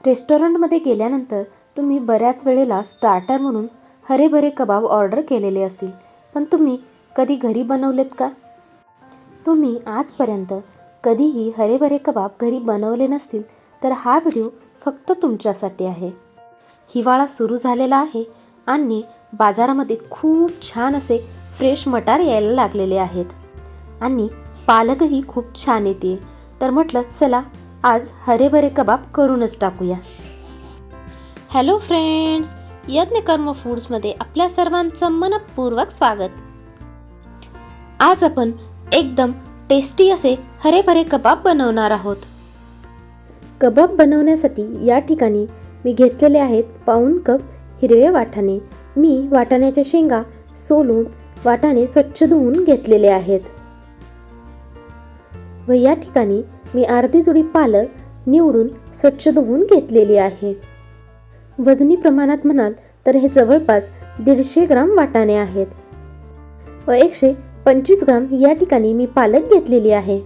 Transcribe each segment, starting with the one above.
रेस्टॉरंटमध्ये गेल्यानंतर तुम्ही बऱ्याच वेळेला स्टार्टर म्हणून हरेभरे कबाब ऑर्डर केलेले असतील. पण तुम्ही कधी घरी बनवलेत का? तुम्ही आजपर्यंत कधीही हरेभरे कबाब घरी बनवले नसतील तर हा व्हिडिओ फक्त तुमच्यासाठी आहे. हिवाळा सुरू झालेला आहे आणि बाजारामध्ये खूप छान असे फ्रेश मटार यायला लागलेले आहेत. आणि पालकही खूप छान येते तर म्हटलं चला आज हरेभरे कबाब करूनच टाकूया. हॅलो फ्रेंड्स यज्ञ कर्म फूड्समध्ये आपल्या सर्वांचं मनपूर्वक स्वागत. आज आपण एकदम टेस्टी असे हरेभरे कबाब बनवणार आहोत. कबाब बनवण्यासाठी या ठिकाणी मी घेतलेले आहेत पाऊण कप हिरवे वाटाणे. मी वाटाण्याच्या शेंगा सोलून वाटाणे स्वच्छ धुवून घेतलेले आहेत. व या ठिकाणी मी अर्धी जुडी पालक निवडून स्वच्छ धुवून घेतलेली आहे. वजनी प्रमाणात म्हणाल तर हे जवळपास दीडशे ग्राम वाटाणे आहेत. व एकशे पंचवीस ग्राम या ठिकाणी मी पालक घेतलेली आहे.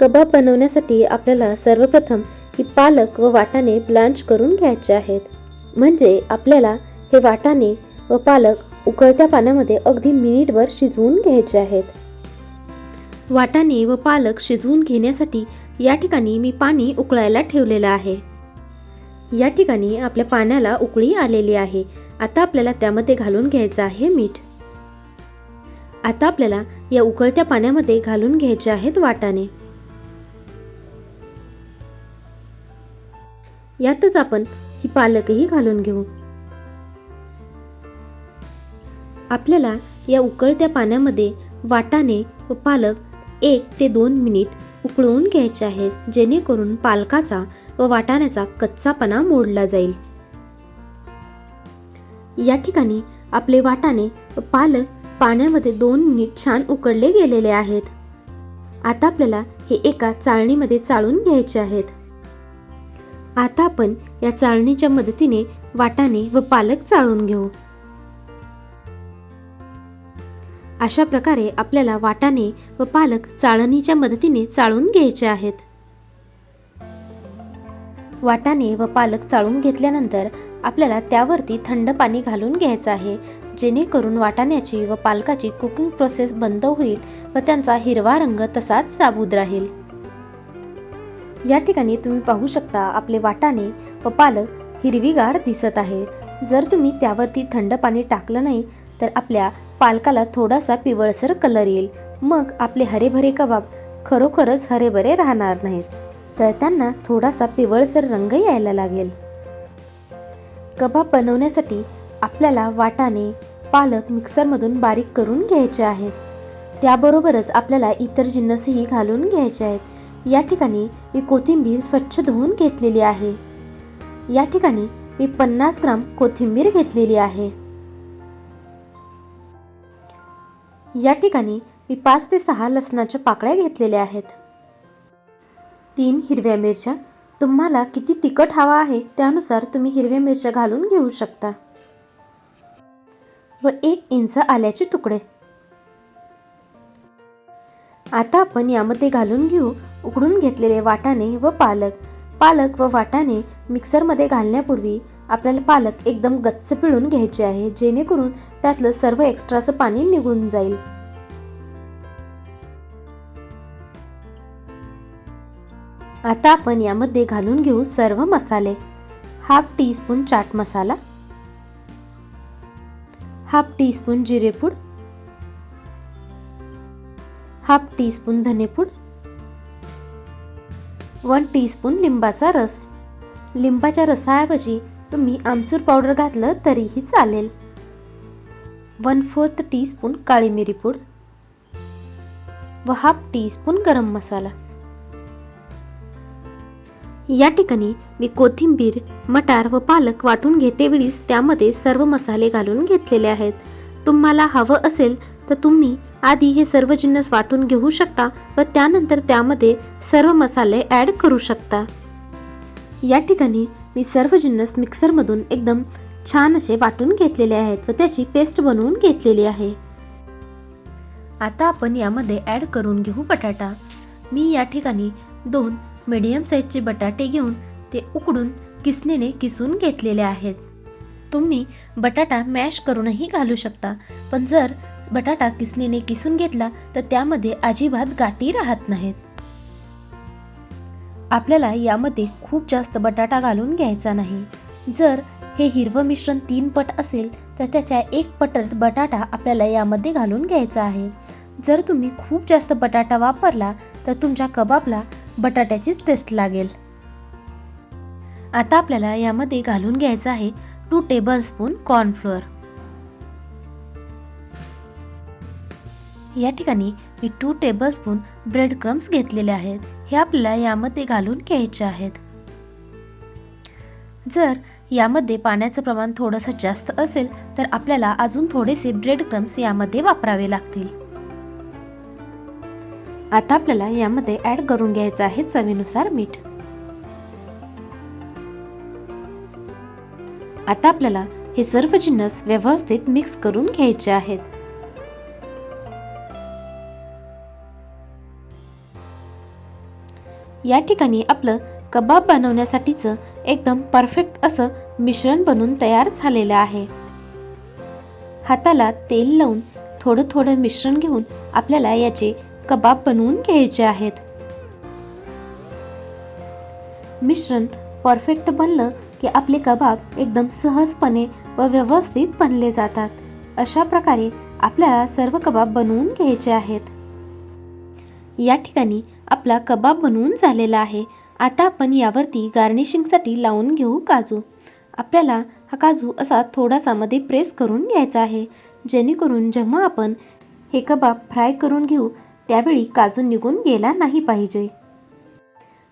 कबाब बनवण्यासाठी आपल्याला सर्वप्रथम ही पालक व वाटाणे ब्लांच करून घ्यायचे आहेत. म्हणजे आपल्याला हे वाटाणे व पालक उकळत्या पाण्यामध्ये अगदी मिनिटभर शिजवून घ्यायचे आहेत. वाटाणे व पालक शिजवून घेण्यासाठी या ठिकाणी मी पाणी उकळायला ठेवलेलं आहे. या ठिकाणी आपल्या पाण्याला उकळी आलेली आहे. आता आपल्याला त्यामध्ये घालून घ्यायचं आहे मीठ. आता आपल्याला या उकळत्या पाण्यामध्ये घालून घ्यायचे आहेत वाटाणे. यातच आपण ही पालकही घालून घेऊ. आपल्याला या उकळत्या पाण्यामध्ये वाटाणे व पालक एक ते दोन मिनिट उकळवून घ्यायचे आहेत जेणेकरून पालकाचा व वाटाण्याचा कच्चापणा मोडला जाईल. या ठिकाणी आपले वाटाणे व पालक पाण्यामध्ये दोन मिनिट छान उकडले गेलेले आहेत. आता आपल्याला हे एका चाळणीमध्ये चाळून घ्यायचे आहेत. आता आपण या चाळणीच्या मदतीने वाटाणे व पालक चाळून घेऊ. अशा प्रकारे आपल्याला वाटाणे व पालक चाळणीच्या मदतीने चाळून घ्यायचे आहेत. वाटाणे व पालक चाळून घेतल्यानंतर आपल्याला त्यावरती थंड पाणी घालून घ्यायचं आहे. जेणेकरून वाटाण्याची व पालकाची कुकिंग प्रोसेस बंद होईल व त्यांचा हिरवा रंग तसाच साबूद राहील. या ठिकाणी तुम्ही पाहू शकता आपले वाटाणे व पालक हिरवीगार दिसत आहे. जर तुम्ही त्यावरती थंड पाणी टाकलं नाही तर आपल्या पालकाला थोडासा पिवळसर कलर येईल. मग आपले हरेभरे कबाब खरोखरच हरेभरे राहणार नाहीत. तर त्यांना थोडासा पिवळसर रंग यायला लागेल. कबाब बनवण्यासाठी आपल्याला वाटाणे पालक मिक्सरमधून बारीक करून घ्यायचे आहेत. त्याबरोबरच आपल्याला इतर जिन्नसही घालून घ्यायचे आहेत. या ठिकाणी मी कोथिंबीर स्वच्छ धुवून घेतलेली आहे. या ठिकाणी मी पन्नास ग्राम कोथिंबीर घेतलेली आहे. या ठिकाणी मी पाच ते सहा लसणाच्या पाकळ्या घेतलेल्या आहेत. तीन हिरव्या मिरच्या. तुम्हाला किती तिखट हवा आहे त्यानुसार तुम्ही हिरव्या मिरच्या घालून घेऊ शकता. व एक इंच आल्याचे तुकडे. आता आपण यामध्ये घालून घेऊ उकडून घेतलेले वाटाणे व पालक. पालक व वाटाणे मिक्सरमध्ये घालण्यापूर्वी आपल्याला पालक एकदम गच्च पिळून घ्यायचे आहे जेणेकरून त्यातलं सर्व एक्स्ट्राचं पाणी निघून जाईल. आता आपण यामध्ये घालून घेऊ सर्व मसाले. Half teaspoon chaat masala. Half teaspoon जिरेपूड. Half teaspoon धनेपूड. वन टी स्पून लिंबाचा रस. लिंबाच्या रसाऐवजी तुम्ही आमचूर पावडर घातलं तरीही चालेल. वन फोर्थ टी स्पून काळी मिरी पूड. व हाफ टी स्पून गरम मसाला. या ठिकाणी मी कोथिंबीर मटार व पालक वाटून घेते वेळीस त्यामध्ये सर्व मसाले घालून घेतलेले आहेत. तुम्हाला हवं असेल तर तुम्ही आधी हे सर्व जिन्नस वाटून घेऊ शकता व त्यानंतर त्यामध्ये सर्व मसाले ॲड करू शकता. या ठिकाणी मी सर्व जिन्नस मिक्सरमधून एकदम छान असे वाटून घेतलेले आहेत व त्याची पेस्ट बनवून घेतलेली आहे. आता आपण यामध्ये ॲड करून घेऊ बटाटा. मी या ठिकाणी दोन मीडियम साईजचे बटाटे घेऊन ते ते उकडून किसणीने किसून घेतलेले आहेत. तुम्ही बटाटा मॅश करूनही घालू शकता पण जर बटाटा किसणीने किसून घेतला तर त्यामध्ये अजिबात गाठी राहत नाहीत. आपल्याला यामध्ये खूप जास्त बटाटा घालून घ्यायचा नाही. जर हे हिरवं मिश्रण तीन पट असेल तर त्याच्या एक पट बटाटा आपल्याला यामध्ये घालून घ्यायचा आहे. जर तुम्ही खूप जास्त बटाटा वापरला तर तुमच्या कबाबला बटाट्याचीच टेस्ट लागेल. आता आपल्याला यामध्ये घालून घ्यायचं आहे टू टेबल स्पून कॉर्नफ्लोअर या ठिकाणी मी two tablespoon bread crumbs घेतलेले आहेत. हे आपल्याला यामध्ये घालून घ्यायचे आहेत. जर यामध्ये पाण्याचं प्रमाण थोडंसं जास्त असेल तर आपल्याला अजून थोडेसे ब्रेड क्रम्स यामध्ये वापरावे लागतील. आता आपल्याला यामध्ये ॲड करून घ्यायचं आहे चवीनुसार मीठ. आता आपल्याला हे सर्व जिन्नस व्यवस्थित मिक्स करून घ्यायचे आहेत. या ठिकाणी आपलं कबाब बनवण्यासाठीचं एकदम परफेक्ट असं मिश्रण बनून तयार झालेलं आहे. हाताला तेल लावून थोडं थोडं मिश्रण घेऊन आपल्याला याचे कबाब बनवून घ्यायचे आहेत. मिश्रण परफेक्ट बनलं की आपले कबाब एकदम सहजपणे व व्यवस्थित बनले जातात. अशा प्रकारे आपल्याला सर्व कबाब बनवून घ्यायचे आहेत. या ठिकाणी आपला कबाब बनवून झालेला आहे. आता आपण यावरती गार्निशिंगसाठी लावून घेऊ काजू. आपल्याला हा काजू असा थोडासा मध्ये प्रेस करून घ्यायचा आहे. जेणेकरून जेव्हा आपण हे कबाब फ्राय करून घेऊ त्यावेळी काजू निघून गेला नाही पाहिजे.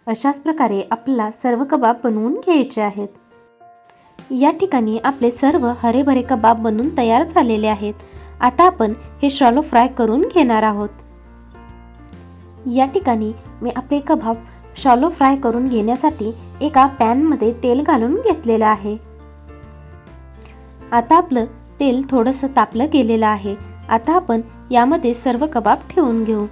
अशाच प्रकारे आपल्याला सर्व कबाब बनवून घ्यायचे आहेत. या ठिकाणी आपले सर्व हरेभरे कबाब बनवून तयार झालेले आहेत. आता आपण हे शॉलो फ्राय करून घेणार आहोत. या ठिकाणी मी आपले कबाब शॉलो फ्राय करून घेण्यासाठी एका पॅनमध्ये तेल घालून घेतलेलं आहे. आता आपलं तेल थोडंसं तापलं गेलेलं आहे. आता आपण यामध्ये सर्व कबाब ठेवून घेऊ.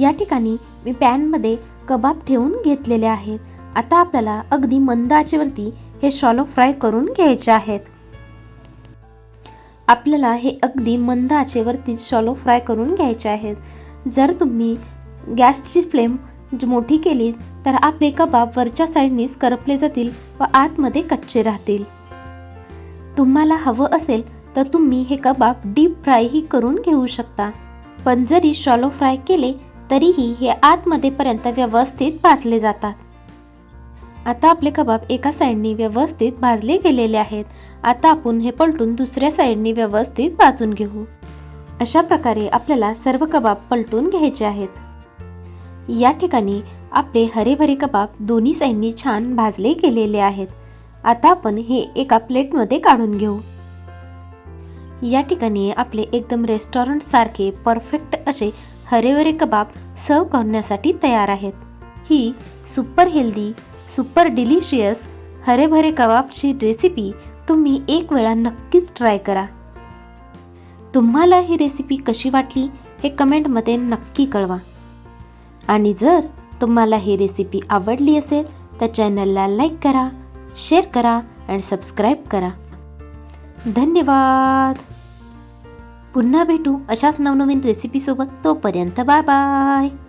या ठिकाणी मी पॅनमध्ये कबाब ठेवून घेतलेले आहेत. आता आपल्याला अगदी मंद आचेवरती हे शॉलो फ्राय करून घ्यायचे आहेत. आपल्याला हे अगदी मंद आचेवरती शॉलो फ्राय करून घ्यायचे आहेत. जर तुम्ही गॅसची फ्लेम मोठी केली तर आपले कबाब वरच्या साईडनीच करपले जातील व आतमध्ये कच्चे राहतील. तुम्हाला हवं असेल तर तुम्ही हे कबाब डीप फ्रायही करून घेऊ शकता. पण जरी शॉलो फ्राय केले तरीही हे आतमध्येपर्यंत व्यवस्थित भाजले जातात. आता आपले कबाब एका साईडनी व्यवस्थित भाजले गेलेले आहेत. आता आपण हे पलटून दुसऱ्या साईडनी व्यवस्थित भाजून घेऊ. अशा प्रकारे आपल्याला सर्व कबाब पलटून घ्यायचे आहेत. या ठिकाणी आपले हरेभरे कबाब दोन्ही साईडनी छान भाजले गेलेले आहेत. आता आपण हे एका प्लेटमध्ये काढून घेऊ. या ठिकाणी आपले एकदम रेस्टॉरंट सारखे परफेक्ट असे हरेभरे कबाब सर्व करण्यासाठी तयार आहेत. ही super healthy super delicious hare bhare कबाबची recipe तुम्ही एक वेळा नक्कीच ट्राय करा. तुम्हाला ही रेसिपी कशी वाटली हे कमेंटमध्ये नक्की कळवा. आणि जर तुम्हाला ही रेसिपी आवडली असेल तर चॅनलला लाईक करा शेअर करा आणि सबस्क्राईब करा. धन्यवाद. पुन्हा भेटू अशाच नवनवीन रेसिपीसोबत तोपर्यंत बाय बाय